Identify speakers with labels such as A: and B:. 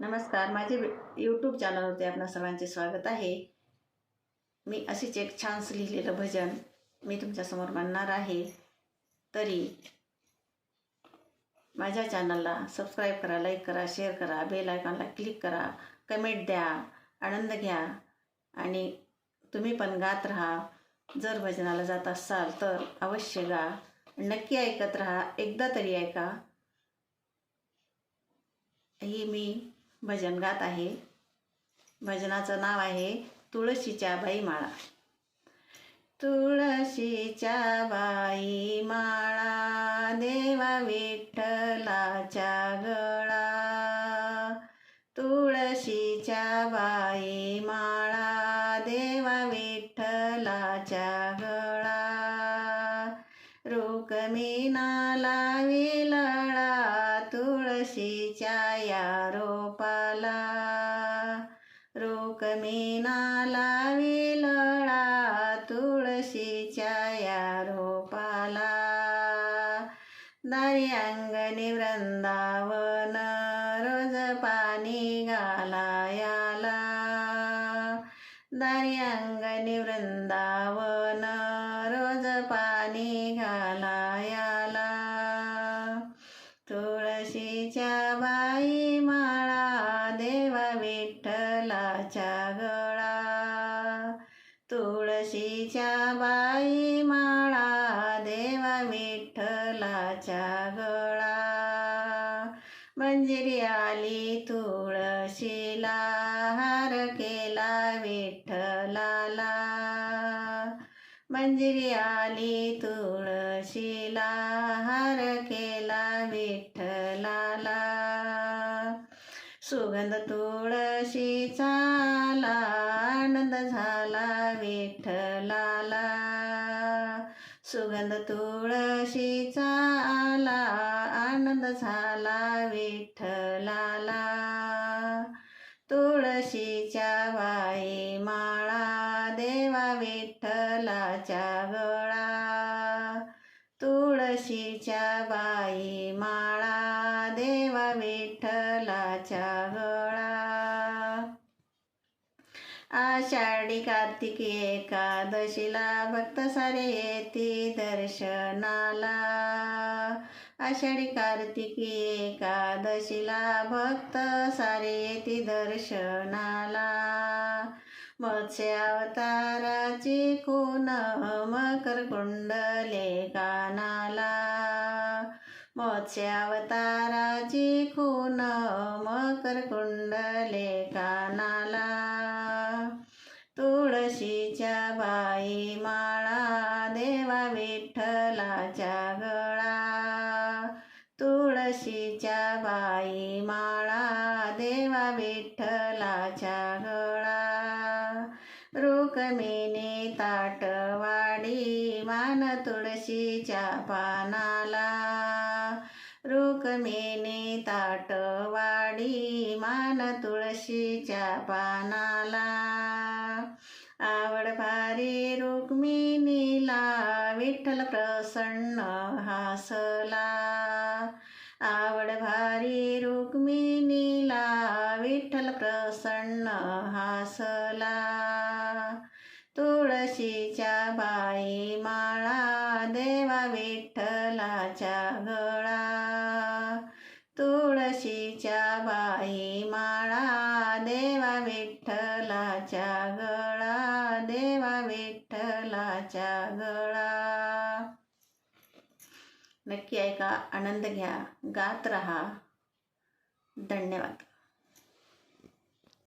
A: नमस्कार माझे यूट्यूब चॅनलवरती आपणा सर्वांचे स्वागत आहे. मी अशीच एक छानसं लिहिलेलं भजन मी तुमच्यासमोर मांडणार आहे. तरी माझ्या चॅनलला सबस्क्राईब करा लाईक करा शेअर करा बेल आयकॉनला क्लिक करा कमेंट द्या आनंद घ्या आणि तुम्ही पण गात राहा. जर भजनाला जात असाल तर अवश्य गा. नक्की ऐकत राहा. एकदा तरी ऐका. ही मी भजन गात आहे. भजनाचं नाव आहे तुळशीच्या बाई माळा तुळशीच्या बाई माळा देवा विठ्ठलाच्या गळा. तुळशीच्या बाई माळा देवा विठ्ठलाच्या गळा. रुक्मिणा लावी तुळशीच्या या रोपाला रुक्मिणा लावी लळा तुळशीच्या या रोपाला. दारी अंगणी वृंदावन रोज पाणी घालायाला दारी अंगणी वृंदावन रोज पाणी घाला तुळशीच्या बाई माळा देवा विठ्ठलाच्या गळा. तुळशीच्या बाई माळा देवा विठ्ठलाच्या गळा. मंजिरी आली तुळशीला हार केला विठ्ठलाला. मंजिरी आली तुळशीला हार केला विठ्ठलाला. सुगंध तुळशीचा आला आनंद झाला विठ्ठलाला. सुगंध तुळशीचा आला आनंद झाला विठ्ठलाला. तुळशीच्या बाई माळा देवा विठ्ठलाच्या गळा तुळशीच्या बाई माळा देवा विठ्ठलाच्या गळा आषाढी कार्तिकी एकादशीला भक्त सारे येती दर्शनाला. आषाढी कार्तिकी एकादशीला भक्त सारे येती दर्शनाला. मत्स्यावताराची अवताराची मकर कुंडले कानाला. मत्स्यावताराची खून मकर कुंडले कानाला. तुळशीच्या बाई माळा देवा विठ्ठलाच्या गळा. तुळशीच्या बाई माळा देवा रुक्मिणी ताटवाडी मान तुळशीच्या पानाला. रुक्मिणी ताटवाडी मान तुळशीच्या पानाला. आवड भारी रुक्मिणीला विठ्ठल प्रसन्न हासला. आवड भारी रुक्मिणीला विठ्ठल प्रसन्न हासला. तुळशीच्या बाई माळा देवा विठ्ठलाच्या गळा. तुळशीच्या बाई माळा देवा विठ्ठलाच्या गळा देवा विठ्ठलाच्या गळा. नक्की ऐका आनंद घ्या गात रहा. धन्यवाद.